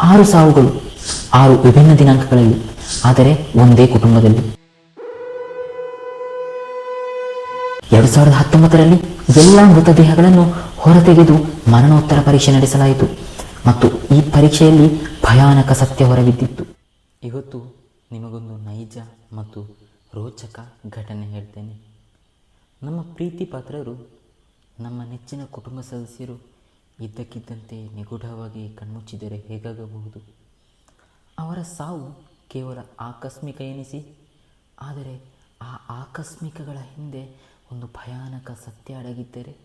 ಆರು ಸಾವುಗಳು, ಆರು ವಿಭಿನ್ನ ದಿನಾಂಕಗಳಲ್ಲಿ, ಆದರೆ ಒಂದೇ ಕುಟುಂಬದಲ್ಲಿ. ಎರಡು ಸಾವಿರದ ಹತ್ತೊಂಬತ್ತರಲ್ಲಿ ಎಲ್ಲ ಮೃತದೇಹಗಳನ್ನು ಹೊರತೆಗೆದು ಮರಣೋತ್ತರ ಪರೀಕ್ಷೆ ನಡೆಸಲಾಯಿತು ಮತ್ತು ಈ ಪರೀಕ್ಷೆಯಲ್ಲಿ ಭಯಾನಕ ಸತ್ಯ ಹೊರಬಿದ್ದಿತ್ತು. ಇವತ್ತು ನಿಮಗೊಂದು ನೈಜ ಮತ್ತು ರೋಚಕ ಘಟನೆ ಹೇಳ್ತೇನೆ. ನಮ್ಮ ಪ್ರೀತಿ ಪಾತ್ರರು, ನಮ್ಮ ನೆಚ್ಚಿನ ಕುಟುಂಬ ಸದಸ್ಯರು ಇದ್ದಕ್ಕಿದ್ದಂತೆ ನಿಗೂಢವಾಗಿ ಕಣ್ಮುಚ್ಚಿದರೆ ಹೇಗಾಗಬಹುದು? ಅವರ ಸಾವು ಕೇವಲ ಆಕಸ್ಮಿಕ ಎನಿಸಿ, ಆದರೆ ಆ ಆಕಸ್ಮಿಕಗಳ ಹಿಂದೆ ಒಂದು ಭಯಾನಕ ಸತ್ಯ ಅಡಗಿದ್ದರೆ?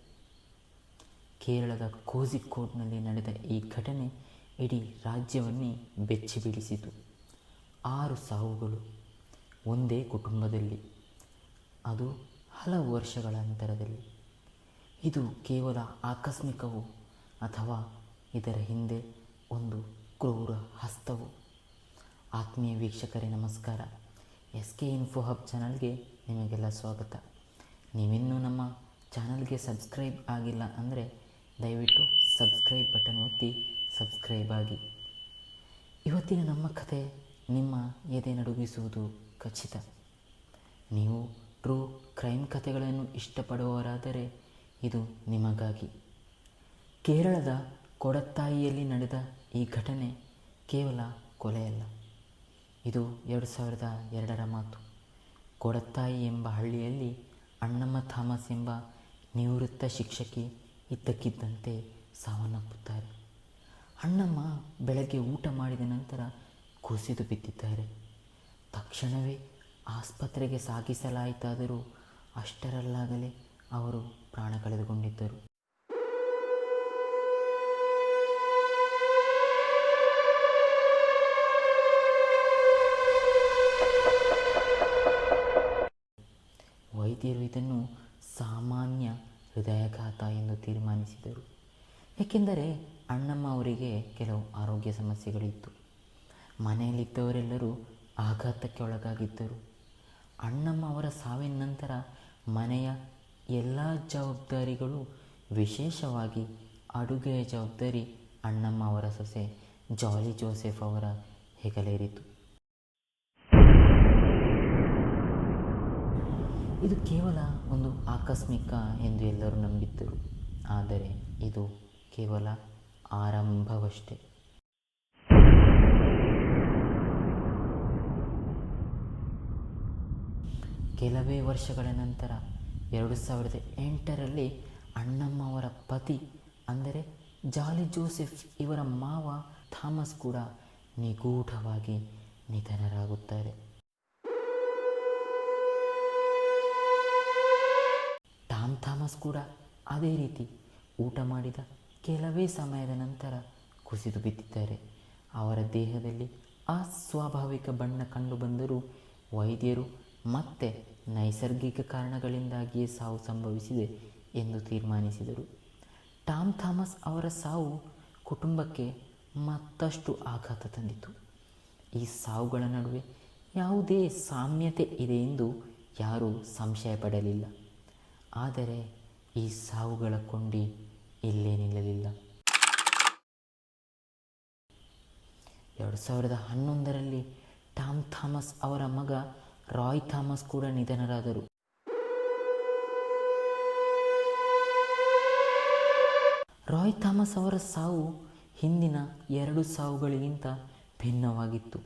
ಕೇರಳದ ಕೋಝಿಕೋಡ್ನಲ್ಲಿ ನಡೆದ ಈ ಘಟನೆ ಇಡೀ ರಾಜ್ಯವನ್ನೇ ಬೆಚ್ಚಿ ಬೀಳಿಸಿತು ಆರು ಸಾವುಗಳು ಒಂದೇ ಕುಟುಂಬದಲ್ಲಿ, ಅದು ಹಲವು ವರ್ಷಗಳ ನಂತರದಲ್ಲಿ ಇದು ಕೇವಲ ಆಕಸ್ಮಿಕವೋ ಅಥವಾ ಇದರ ಹಿಂದೆ ಒಂದು ಕ್ರೂರ ಹಸ್ತವು. ಆತ್ಮೀಯ ವೀಕ್ಷಕರೇ, ನಮಸ್ಕಾರ. ಎಸ್ ಕೆ ಇನ್ಫೋ ಹಬ್ ಚಾನಲ್ಗೆ ನಿಮಗೆಲ್ಲ ಸ್ವಾಗತ. ನೀವಿನ್ನೂ ನಮ್ಮ ಚಾನಲ್ಗೆ ಸಬ್ಸ್ಕ್ರೈಬ್ ಆಗಿಲ್ಲ ಅಂದರೆ ದಯವಿಟ್ಟು ಸಬ್ಸ್ಕ್ರೈಬ್ ಬಟನ್ ಒತ್ತಿ ಸಬ್ಸ್ಕ್ರೈಬ್ ಆಗಿ. ಇವತ್ತಿನ ನಮ್ಮ ಕಥೆ ನಿಮ್ಮ ಎದೆ ನಡುಗಿಸುವುದು ಖಚಿತ. ನೀವು ಟ್ರೂ ಕ್ರೈಮ್ ಕಥೆಗಳನ್ನು ಇಷ್ಟಪಡುವವರಾದರೆ ಇದು ನಿಮಗಾಗಿ. ಕೇರಳದ ಕೊಡತ್ತಾಯಿಯಲ್ಲಿ ನಡೆದ ಈ ಘಟನೆ ಕೇವಲ ಕೊಲೆಯಲ್ಲ. ಇದು ಎರಡು ಸಾವಿರದ ಎರಡರ ಮಾತು. ಕೊಡತ್ತಾಯಿ ಎಂಬ ಹಳ್ಳಿಯಲ್ಲಿ ಅಣ್ಣಮ್ಮ ಥಾಮಸ್ ಎಂಬ ನಿವೃತ್ತ ಶಿಕ್ಷಕಿ ಇದ್ದಕ್ಕಿದ್ದಂತೆ ಸಾವನ್ನಪ್ಪುತ್ತಾರೆ. ಅಣ್ಣಮ್ಮ ಬೆಳಗ್ಗೆ ಊಟ ಮಾಡಿದ ನಂತರ ಕುಸಿದು ಬಿದ್ದಿದ್ದಾರೆ. ತಕ್ಷಣವೇ ಆಸ್ಪತ್ರೆಗೆ ಸಾಗಿಸಲಾಯಿತಾದರೂ ಅಷ್ಟರಲ್ಲಾಗಲೇ ಅವರು ಪ್ರಾಣ ಕಳೆದುಕೊಂಡಿದ್ದರು. ವೈದ್ಯರು ಇದನ್ನು ಸಾಮಾನ್ಯ ಹೃದಯಾಘಾತ ಎಂದು ತೀರ್ಮಾನಿಸಿದರು. ಏಕೆಂದರೆ ಅಣ್ಣಮ್ಮ ಅವರಿಗೆ ಕೆಲವು ಆರೋಗ್ಯ ಸಮಸ್ಯೆಗಳಿತ್ತು ಮನೆಯಲ್ಲಿದ್ದವರೆಲ್ಲರೂ ಆಘಾತಕ್ಕೆ ಒಳಗಾಗಿದ್ದರು. ಅಣ್ಣಮ್ಮ ಅವರ ಸಾವಿನ ನಂತರ ಮನೆಯ ಎಲ್ಲ ಜವಾಬ್ದಾರಿಗಳು ವಿಶೇಷವಾಗಿ ಅಡುಗೆಯ ಜವಾಬ್ದಾರಿ ಅಣ್ಣಮ್ಮ ಅವರ ಸೊಸೆ ಜಾಲಿ ಜೋಸೆಫ್ ಅವರ ಹೆಗಲೇರಿತು ಇದು ಕೇವಲ ಒಂದು ಆಕಸ್ಮಿಕ ಎಂದು ಎಲ್ಲರೂ ನಂಬಿದ್ದರು. ಆದರೆ ಇದು ಕೇವಲ ಆರಂಭವಷ್ಟೇ. ಕೆಲವೇ ವರ್ಷಗಳ ನಂತರ ಎರಡು ಸಾವಿರದ ಎಂಟರಲ್ಲಿ ಅಣ್ಣಮ್ಮವರ ಪತಿ, ಅಂದರೆ ಜಾಲಿ ಜೋಸೆಫ್ ಇವರ ಮಾವ ಥಾಮಸ್ ಕೂಡ ನಿಗೂಢವಾಗಿ ನಿಧನರಾಗುತ್ತಾರೆ. ಟಾಮ್ ಥಾಮಸ್ ಕೂಡ ಅದೇ ರೀತಿ ಊಟ ಮಾಡಿದ ಕೆಲವೇ ಸಮಯದ ನಂತರ ಕುಸಿದು ಬಿದ್ದಿದ್ದಾರೆ. ಅವರ ದೇಹದಲ್ಲಿ ಅಸ್ವಾಭಾವಿಕ ಬಣ್ಣ ಕಂಡುಬಂದರೂ ವೈದ್ಯರು ಮತ್ತೆ ನೈಸರ್ಗಿಕ ಕಾರಣಗಳಿಂದಾಗಿಯೇ ಸಾವು ಸಂಭವಿಸಿದೆ ಎಂದು ತೀರ್ಮಾನಿಸಿದರು. ಟಾಮ್ ಥಾಮಸ್ ಅವರ ಸಾವು ಕುಟುಂಬಕ್ಕೆ ಮತ್ತಷ್ಟು ಆಘಾತ ತಂದಿತು. ಈ ಸಾವುಗಳ ನಡುವೆ ಯಾವುದೇ ಸಾಮ್ಯತೆ ಇದೆ ಎಂದು ಯಾರೂ ಸಂಶಯ ಪಡಲಿಲ್ಲ ಆದರೆ ಈ ಸಾವುಗಳ ಕೊಂಡಿ ಇಲ್ಲೇ ನಿಲ್ಲಲಿಲ್ಲ. ಎರಡು ಸಾವಿರದ ಹನ್ನೊಂದರಲ್ಲಿ ಟಾಮ್ ಥಾಮಸ್ ಅವರ ಮಗ ರಾಯ್ ಥಾಮಸ್ ಕೂಡ ನಿಧನರಾದರು. ರಾಯ್ ಥಾಮಸ್ ಅವರ ಸಾವು ಹಿಂದಿನ ಎರಡು ಸಾವುಗಳಿಗಿಂತ ಭಿನ್ನವಾಗಿತ್ತು.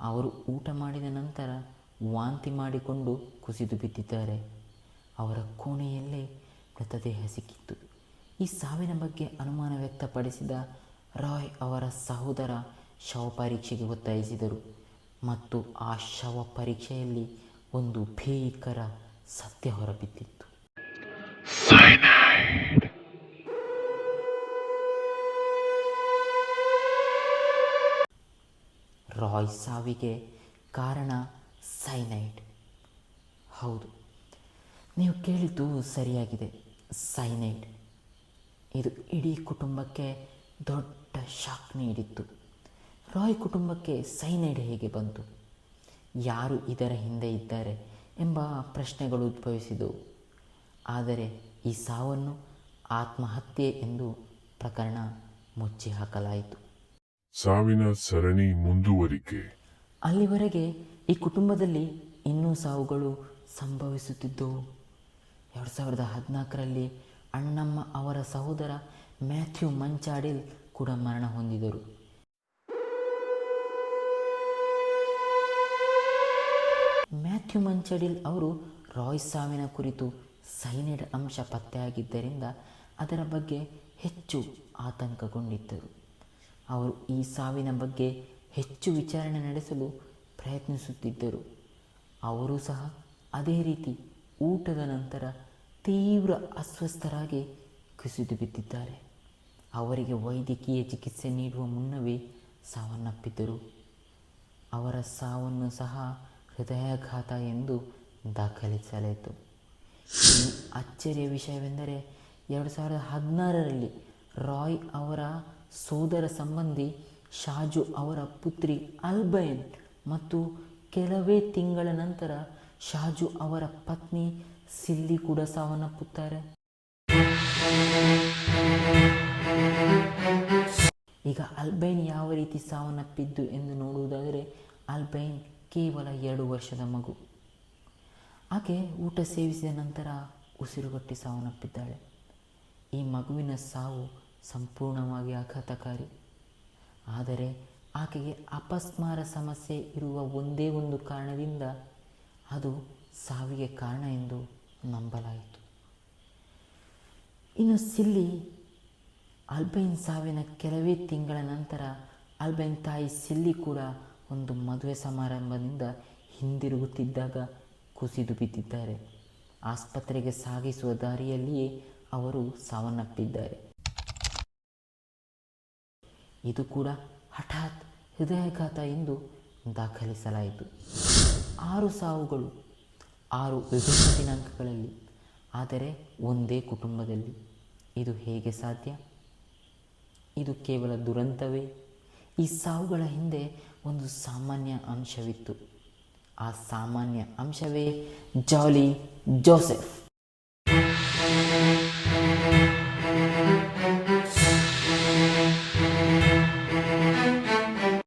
ಅವರು ಊಟ ಮಾಡಿದ ನಂತರ ವಾಂತಿ ಮಾಡಿಕೊಂಡು ಕುಸಿದು ಬಿದ್ದಿದ್ದಾರೆ. ಅವರ ಕೋಣೆಯಲ್ಲೇ ಮೃತದೇಹ ಸಿಕ್ಕಿತ್ತು. ಈ ಸಾವಿನ ಬಗ್ಗೆ ಅನುಮಾನ ವ್ಯಕ್ತಪಡಿಸಿದ ರಾಯ್ ಅವರ ಸಹೋದರ ಶವ ಪರೀಕ್ಷೆಗೆ ಒತ್ತಾಯಿಸಿದರು. ಮತ್ತು ಆ ಶವ ಪರೀಕ್ಷೆಯಲ್ಲಿ ಒಂದು ಭೀಕರ ಸತ್ಯ ಹೊರಬಿದ್ದಿತ್ತು. ರಾಯ್ ಸಾವಿಗೆ ಕಾರಣ ಸೈನೈಡ್ ಹೌದು ನೀವು ಕೇಳಿದ್ದು ಸರಿಯಾಗಿದೆ ಸೈನೈಡ್. ಇದು ಇಡೀ ಕುಟುಂಬಕ್ಕೆ ದೊಡ್ಡ ಶಾಕ್ ನೀಡಿತ್ತು. ರಾಯ್ ಕುಟುಂಬಕ್ಕೆ ಸೈನೈಡ್ ಹೇಗೆ ಬಂತು? ಯಾರು ಇದರ ಹಿಂದೆ ಇದ್ದಾರೆ ಎಂಬ ಪ್ರಶ್ನೆಗಳು ಉದ್ಭವಿಸಿದವು. ಆದರೆ ಈ ಸಾವನ್ನು ಆತ್ಮಹತ್ಯೆ ಎಂದು ಪ್ರಕರಣ ಮುಚ್ಚಿ ಹಾಕಲಾಯಿತು. ಸಾವಿನ ಸರಣಿ ಮುಂದುವರಿಕೆ. ಅಲ್ಲಿವರೆಗೆ ಈ ಕುಟುಂಬದಲ್ಲಿ ಇನ್ನೂ ಸಾವುಗಳು ಸಂಭವಿಸುತ್ತಿದ್ದವು. ಎರಡು ಸಾವಿರದ ಹದಿನಾಲ್ಕರಲ್ಲಿ ಅಣ್ಣಮ್ಮ ಅವರ ಸಹೋದರ ಮ್ಯಾಥ್ಯೂ ಮಂಚಾಡಿಲ್ ಕೂಡ ಮರಣ ಹೊಂದಿದರು ಮ್ಯಾಥ್ಯೂ ಮಂಚಾಡಿಲ್ ಅವರು ರಾಯ್ ಸಾವಿನ ಕುರಿತು ಸೈನೈಡ್ ಅಂಶ ಪತ್ತೆಯಾಗಿದ್ದರಿಂದ ಅದರ ಬಗ್ಗೆ ಹೆಚ್ಚು ಆತಂಕಗೊಂಡಿದ್ದರು. ಅವರು ಈ ಸಾವಿನ ಬಗ್ಗೆ ಹೆಚ್ಚು ವಿಚಾರಣೆ ನಡೆಸಲು ಪ್ರಯತ್ನಿಸುತ್ತಿದ್ದರು. ಅವರು ಸಹ ಅದೇ ರೀತಿ ಊಟದ ನಂತರ ತೀವ್ರ ಅಸ್ವಸ್ಥರಾಗಿ ಕುಸಿದು ಬಿದ್ದಿದ್ದಾರೆ. ಅವರಿಗೆ ವೈದ್ಯಕೀಯ ಚಿಕಿತ್ಸೆ ನೀಡುವ ಮುನ್ನವೇ ಸಾವನ್ನಪ್ಪಿದ್ದರು. ಅವರ ಸಾವನ್ನು ಸಹ ಹೃದಯಾಘಾತ ಎಂದು ದಾಖಲಿಸಲಾಯಿತು. ಈ ಅಚ್ಚರಿಯ ವಿಷಯವೆಂದರೆ ಎರಡು ಸಾವಿರದ ಹದಿನಾರರಲ್ಲಿ ರಾಯ್ ಅವರ ಸೋದರ ಸಂಬಂಧಿ ಶಾಜು ಅವರ ಪುತ್ರಿ ಅಲ್ಬೈನ್ ಮತ್ತು ಕೆಲವೇ ತಿಂಗಳ ನಂತರ ಶಾಜು ಅವರ ಪತ್ನಿ ಸಿಲ್ಲಿ ಕೂಡ ಸಾವನ್ನಪ್ಪುತ್ತಾರೆ. ಈಗ ಅಲ್ಬೈನ್ ಯಾವ ರೀತಿ ಸಾವನ್ನಪ್ಪಿದ್ದು ಎಂದು ನೋಡುವುದಾದರೆ, ಅಲ್ಬೈನ್ ಕೇವಲ ಎರಡು ವರ್ಷದ ಮಗು. ಆಕೆ ಊಟ ಸೇವಿಸಿದ ನಂತರ ಉಸಿರುಗಟ್ಟಿ ಸಾವನ್ನಪ್ಪಿದ್ದಾಳೆ. ಈ ಮಗುವಿನ ಸಾವು ಸಂಪೂರ್ಣವಾಗಿ ಆಘಾತಕಾರಿ. ಆದರೆ ಆಕೆಗೆ ಅಪಸ್ಮಾರ ಸಮಸ್ಯೆ ಇರುವ ಒಂದೇ ಒಂದು ಕಾರಣದಿಂದ ಅದು ಸಾವಿಗೆ ಕಾರಣ ಎಂದು ನಂಬಲಾಯಿತು. ಇನ್ನು ಸಿಲ್ಲಿ ಅಲ್ಬೈನ್ ಸಾವಿನ ಕೆಲವೇ ತಿಂಗಳ ನಂತರ ಅಲ್ಬೈನ್ ತಾಯಿ ಸಿಲ್ಲಿ ಕೂಡ ಒಂದು ಮದುವೆ ಸಮಾರಂಭದಿಂದ ಹಿಂದಿರುಗುತ್ತಿದ್ದಾಗ ಕುಸಿದು ಬಿದ್ದಿದ್ದಾರೆ. ಆಸ್ಪತ್ರೆಗೆ ಸಾಗಿಸುವ ದಾರಿಯಲ್ಲಿಯೇ ಅವರು ಸಾವನ್ನಪ್ಪಿದ್ದಾರೆ. ಇದು ಕೂಡ ಹಠಾತ್ ಹೃದಯಾಘಾತ ಎಂದು ದಾಖಲಿಸಲಾಯಿತು. ಆರು ಸಾವುಗಳು ಆರು ವಿಭಿನ್ನ ದಿನಾಂಕಗಳಲ್ಲಿ, ಆದರೆ ಒಂದೇ ಕುಟುಂಬದಲ್ಲಿ. ಇದು ಹೇಗೆ ಸಾಧ್ಯ? ಇದು ಕೇವಲ ದುರಂತವೇ? ಈ ಸಾವುಗಳ ಹಿಂದೆ ಒಂದು ಸಾಮಾನ್ಯ ಅಂಶವಿತ್ತು. ಆ ಸಾಮಾನ್ಯ ಅಂಶವೇ ಜಾಲಿ ಜೋಸೆಫ್.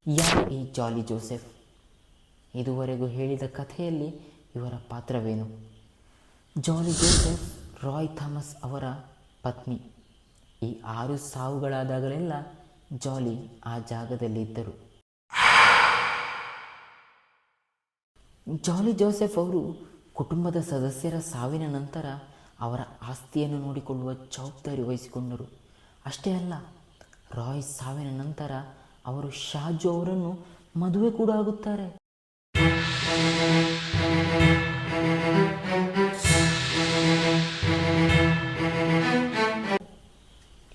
ಯಾರು ಈ ಜಾಲಿ ಜೋಸೆಫ್? ಇದುವರೆಗೂ ಹೇಳಿದ ಕಥೆಯಲ್ಲಿ ಇವರ ಪಾತ್ರವೇನು? ಜಾಲಿ ಜೋಸೆಫ್, ರಾಯ್ ಥಾಮಸ್ ಅವರ ಪತ್ನಿ. ಈ ಆರು ಸಾವುಗಳಾದಾಗಲೆಲ್ಲ ಜಾಲಿ ಆ ಜಾಗದಲ್ಲಿದ್ದರು. ಜಾಲಿ ಜೋಸೆಫ್ ಅವರು ಕುಟುಂಬದ ಸದಸ್ಯರ ಸಾವಿನ ನಂತರ ಅವರ ಆಸ್ತಿಯನ್ನು ನೋಡಿಕೊಳ್ಳುವ ಜವಾಬ್ದಾರಿ ವಹಿಸಿಕೊಂಡರು. ಅಷ್ಟೇ ಅಲ್ಲ, ರಾಯ್ ಸಾವಿನ ನಂತರ ಅವರು ಶಾಜು ಅವರನ್ನು ಮದುವೆ ಕೂಡ ಆಗುತ್ತಾರೆ.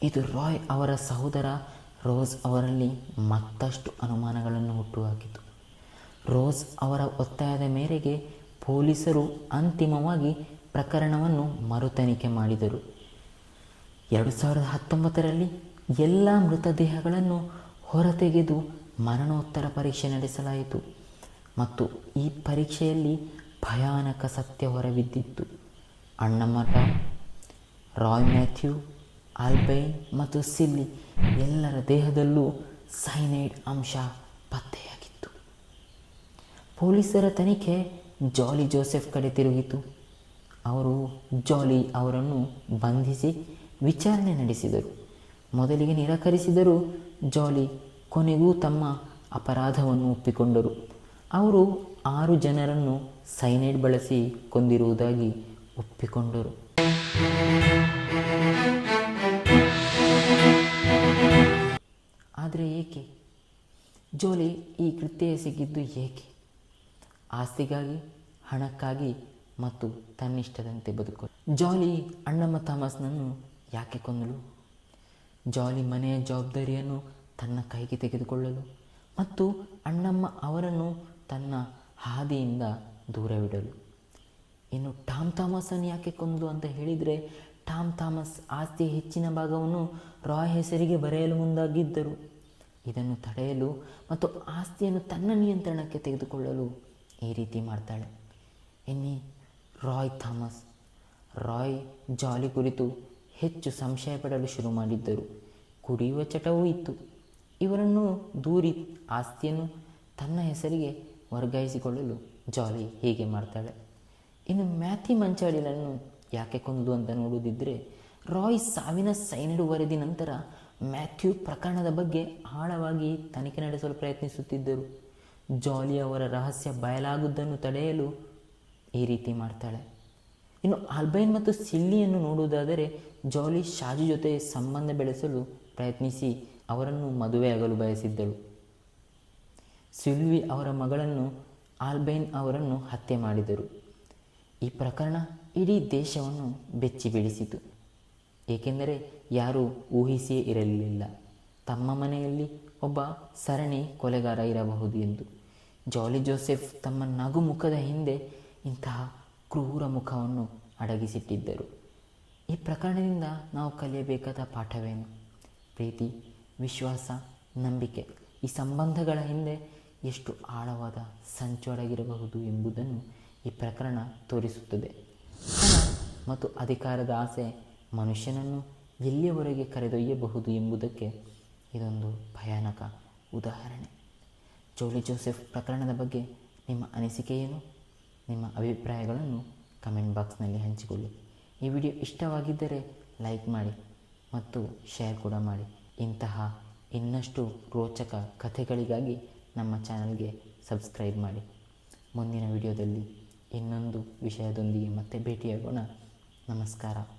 ಇದು ರಾಯ್ ಅವರ ಸಹೋದರ, ರೋಸ್ ಅವರಲ್ಲಿ ಮತ್ತಷ್ಟು ಅನುಮಾನಗಳನ್ನು ಹುಟ್ಟುಹಾಕಿತು. ರೋಸ್ ಅವರ ಒತ್ತಾಯದ ಮೇರೆಗೆ ಪೊಲೀಸರು ಅಂತಿಮವಾಗಿ ಪ್ರಕರಣವನ್ನು ಮರುತನಿಖೆ ಮಾಡಿದರು. ಎರಡು ಸಾವಿರದ ಹತ್ತೊಂಬತ್ತರಲ್ಲಿ ಎಲ್ಲ ಮೃತದೇಹಗಳನ್ನು ಹೊರತೆಗೆದು ಮರಣೋತ್ತರ ಪರೀಕ್ಷೆ ನಡೆಸಲಾಯಿತು ಮತ್ತು ಈ ಪರೀಕ್ಷೆಯಲ್ಲಿ ಭಯಾನಕ ಸತ್ಯ ಹೊರಬಿದ್ದಿತ್ತು. ಅಣ್ಣಮ್ಮ ರಾಯ್ ಮ್ಯಾಥ್ಯೂ ಆಲ್ಬೈನ್ ಮತ್ತು ಸಿಲ್ಲಿ ಎಲ್ಲರ ದೇಹದಲ್ಲೂ ಸೈನೈಡ್ ಅಂಶ ಪತ್ತೆಯಾಗಿತ್ತು. ಪೊಲೀಸರ ತನಿಖೆ ಜಾಲಿ ಜೋಸೆಫ್ ಕಡೆ ತಿರುಗಿತು. ಅವರು ಜಾಲಿ ಅವರನ್ನು ಬಂಧಿಸಿ ವಿಚಾರಣೆ ನಡೆಸಿದರು. ಮೊದಲಿಗೆ ನಿರಾಕರಿಸಿದರೂ ಜಾಲಿ ಕೊನೆಗೂ ತಮ್ಮ ಅಪರಾಧವನ್ನು ಒಪ್ಪಿಕೊಂಡರು. ಅವರು ಆರು ಜನರನ್ನು ಸೈನೈಡ್ ಬಳಸಿ ಕೊಂದಿರುವುದಾಗಿ ಒಪ್ಪಿಕೊಂಡರು. ಆದರೆ ಏಕೆ? ಜೋಲಿ ಈ ಕೃತ್ಯ ಸಿಗಿದ್ದು ಏಕೆ? ಆಸ್ತಿಗಾಗಿ, ಹಣಕ್ಕಾಗಿ ಮತ್ತು ತನ್ನಿಷ್ಟದಂತೆ ಬದುಕು ಜಾಲಿ ಅಣ್ಣಮ್ಮ ಥಾಮಸ್ನನ್ನು ಯಾಕೆ ಕೊಂದಳು? ಜಾಲಿ ಮನೆಯ ಜವಾಬ್ದಾರಿಯನ್ನು ತನ್ನ ಕೈಗೆ ತೆಗೆದುಕೊಳ್ಳಲು ಮತ್ತು ಅಣ್ಣಮ್ಮ ಅವರನ್ನು ತನ್ನ ಹಾದಿಯಿಂದ ದೂರವಿಡಲು. ಇನ್ನು ಟಾಮ್ ಥಾಮಸನ್ನು ಯಾಕೆ ಕೊಂದಳು ಅಂತ ಹೇಳಿದರೆ, ಟಾಮ್ ಥಾಮಸ್ ಆಸ್ತಿಯ ಹೆಚ್ಚಿನ ಭಾಗವನ್ನು ರಾಯ್ ಹೆಸರಿಗೆ ಬರೆಯಲು ಮುಂದಾಗಿದ್ದರು. ಇದನ್ನು ತಡೆಯಲು ಮತ್ತು ಆಸ್ತಿಯನ್ನು ತನ್ನ ನಿಯಂತ್ರಣಕ್ಕೆ ತೆಗೆದುಕೊಳ್ಳಲು ಈ ರೀತಿ ಮಾಡ್ತಾಳೆ. ಎನ್ನಿ, ರಾಯ್ ಥಾಮಸ್. ರಾಯ್ ಜಾಲಿ ಕುರಿತು ಹೆಚ್ಚು ಸಂಶಯ ಪಡಲು ಶುರು ಮಾಡಿದ್ದರು. ಕುಡಿಯುವ ಚಟವೂ ಇತ್ತು. ಇವರನ್ನು ದೂರಿ ಆಸ್ತಿಯನ್ನು ತನ್ನ ಹೆಸರಿಗೆ ವರ್ಗಾಯಿಸಿಕೊಳ್ಳಲು ಜಾಲಿ ಹೀಗೆ ಮಾಡ್ತಾಳೆ. ಇನ್ನು ಮ್ಯಾಥಿ ಮಂಚಾಡಿಲನ್ನು ಯಾಕೆ ಕೊಂದು ಅಂತ ನೋಡುವುದಿದ್ದರೆ ರಾಯ್ ಸಾವಿನ ಸೈನಡು ವರದಿ ನಂತರ ಮ್ಯಾಥ್ಯೂ ಪ್ರಕರಣದ ಬಗ್ಗೆ ಆಳವಾಗಿ ತನಿಖೆ ನಡೆಸಲು ಪ್ರಯತ್ನಿಸುತ್ತಿದ್ದರು. ಜಾಲಿ ಅವರ ರಹಸ್ಯ ಬಯಲಾಗುವುದನ್ನು ತಡೆಯಲು ಈ ರೀತಿ ಮಾಡ್ತಾಳೆ. ಇನ್ನು ಆಲ್ಬೈನ್ ಮತ್ತು ಸಿಲ್ಲಿಯನ್ನು ನೋಡುವುದಾದರೆ ಜಾಲಿ ಶಾಜಿ ಜೊತೆ ಸಂಬಂಧ ಬೆಳೆಸಲು ಪ್ರಯತ್ನಿಸಿ ಅವರನ್ನು ಮದುವೆಯಾಗಲು ಬಯಸಿದ್ದಳು. ಸಿಲ್ವಿ ಅವರ ಮಗಳನ್ನು ಆಲ್ಬೈನ್ ಅವರನ್ನು ಹತ್ಯೆ ಮಾಡಿದರು. ಈ ಪ್ರಕರಣ ಇಡೀ ದೇಶವನ್ನು ಬೆಚ್ಚಿ ಬೀಳಿಸಿತು ಏಕೆಂದರೆ ಯಾರೂ ಊಹಿಸಿಯೇ ಇರಲಿಲ್ಲ. ತಮ್ಮ ಮನೆಯಲ್ಲಿ ಒಬ್ಬ ಸರಣಿ ಕೊಲೆಗಾರ ಇರಬಹುದು ಎಂದು. ಜಾಲಿ ಜೋಸೆಫ್ ತಮ್ಮ ನಗು ಮುಖದ ಹಿಂದೆ ಇಂತಹ ಕ್ರೂರ ಮುಖವನ್ನು ಅಡಗಿಸಿಟ್ಟಿದ್ದರು. ಈ ಪ್ರಕರಣದಿಂದ ನಾವು ಕಲಿಯಬೇಕಾದ ಪಾಠವೇನು? ಪ್ರೀತಿ, ವಿಶ್ವಾಸ, ನಂಬಿಕೆ ಈ ಸಂಬಂಧಗಳ ಹಿಂದೆ ಎಷ್ಟು ಆಳವಾದ ಸಂಚು ಅಡಗಿರಬಹುದು ಎಂಬುದನ್ನು ಈ ಪ್ರಕರಣ ತೋರಿಸುತ್ತದೆ. ಮತ್ತು ಅಧಿಕಾರದ ಆಸೆ ಮನುಷ್ಯನನ್ನು ಎಲ್ಲಿಯವರೆಗೆ ಕರೆದೊಯ್ಯಬಹುದು ಎಂಬುದಕ್ಕೆ ಇದೊಂದು ಭಯಾನಕ ಉದಾಹರಣೆ. ಜೋಲಿ ಜೋಸೆಫ್ ಪ್ರಕರಣದ ಬಗ್ಗೆ ನಿಮ್ಮ ಅನಿಸಿಕೆ ಏನು ನಿಮ್ಮ ಅಭಿಪ್ರಾಯಗಳನ್ನು ಕಮೆಂಟ್ ಬಾಕ್ಸ್ನಲ್ಲಿ ಹಂಚಿಕೊಳ್ಳಿ. ಈ ವಿಡಿಯೋ ಇಷ್ಟವಾಗಿದ್ದರೆ ಲೈಕ್ ಮಾಡಿ ಮತ್ತು ಶೇರ್ ಕೂಡ ಮಾಡಿ. ಇಂತಹ ಇನ್ನಷ್ಟು ರೋಚಕ ಕಥೆಗಳಿಗಾಗಿ ನಮ್ಮ ಚಾನಲ್ಗೆ ಸಬ್ಸ್ಕ್ರೈಬ್ ಮಾಡಿ. ಮುಂದಿನ ವಿಡಿಯೋದಲ್ಲಿ ಇನ್ನೊಂದು ವಿಷಯದೊಂದಿಗೆ ಮತ್ತೆ ಭೇಟಿಯಾಗೋಣ. ನಮಸ್ಕಾರ.